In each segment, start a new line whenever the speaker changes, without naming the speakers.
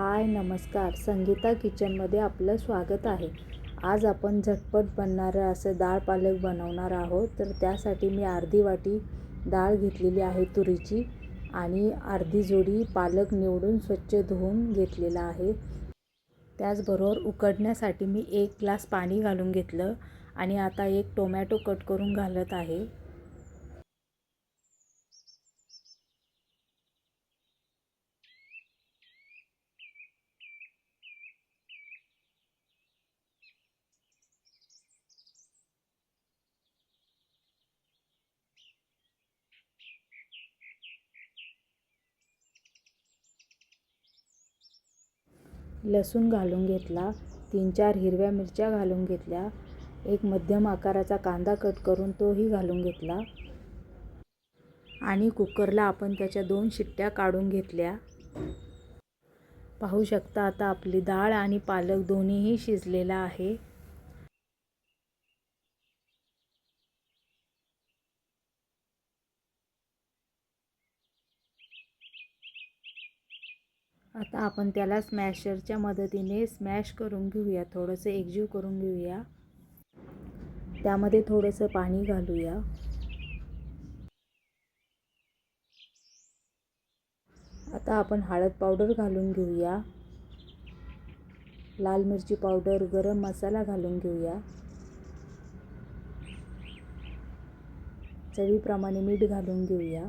हाय नमस्कार. संगीता किचनमध्ये आपलं स्वागत आहे. आज आपण झटपट बनणारं असं डाळ पालक बनवणार आहोत. तर त्यासाठी मी अर्धी वाटी डाळ घेतलेली आहे तुरीची आणि अर्धी जोडी पालक निवडून स्वच्छ धुवून घेतलेला आहे. त्याचबरोबर उकडण्यासाठी मी एक ग्लास पाणी घालून घेतलं आणि आता एक टोमॅटो कट करून घालत आहे. लसूण घालून घेतला तीन चार हिरव्या मिरच्या घालून घेतल्या एक मध्यम आकाराचा कांदा कट करून तोही घालून घेतला. आणि कुकरला आपण त्याच्या दोन शिट्ट्या काढून घेतल्या. पाहू शकता आता आपली डाळ आणि पालक दोन्हीही शिजलेला आहे. आता आपण त्याला स्मॅशरच्या मदतीने स्मॅश करून घेऊया. थोडंसं एकजीव करून घेऊया. त्यामध्ये थोडंसं पाणी घालूया. आता आपण हळद पावडर घालून घेऊया. लाल मिरची पावडर गरम मसाला घालून घेऊया. चवीप्रमाणे मीठ घालून घेऊया.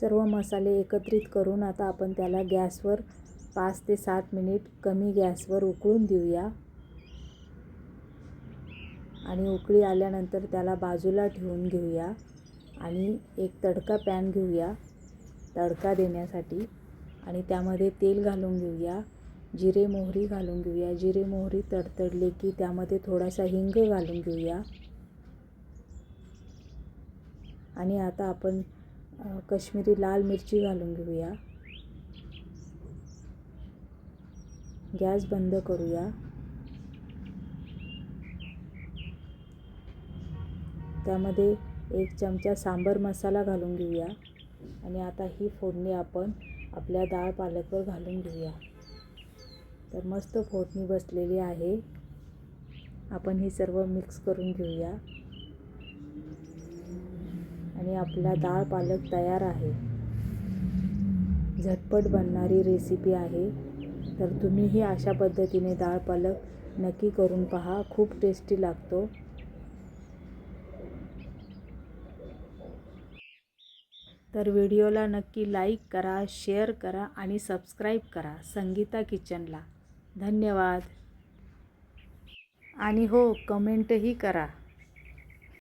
सर्व मसाले एकत्रित करून आता आपण त्याला गॅसवर पाच ते सात मिनिट कमी गॅसवर उकळून देऊया. आणि उकळी आल्यानंतर त्याला बाजूला ठेवून घेऊया. आणि एक तडका पॅन घेऊया तडका देण्यासाठी. आणि त्यामध्ये तेल घालून घेऊया जिरे मोहरी घालून घेऊया. जिरे मोहरी तडतडले की त्यामध्ये थोडासा हिंग घालून घेऊया. आणि आता आपण कश्मीरी लाल मिरची घालून घेऊया. गॅस बंद करूया. त्यामध्ये एक चमचा सांबर मसाला घालून घेऊया. आणि आता ही फोडणी आपण आपल्या डाळ पालकवर घालून घेऊया. तर मस्त फोडणी बसलेली आहे. आपण ही सर्व मिक्स करून घेऊया. आणि आपला डाळ पालक तयार आहे. झटपट बनणारी रेसिपी आहे. तर तुम्हीही अशा पद्धतीने डाळ पालक नक्की करून पहा. खूप टेस्टी लागतो. तर व्हिडिओला नक्की लाईक करा शेअर करा आणि सबस्क्राईब करा संगीता किचनला धन्यवाद. आणि हो कमेंटही करा.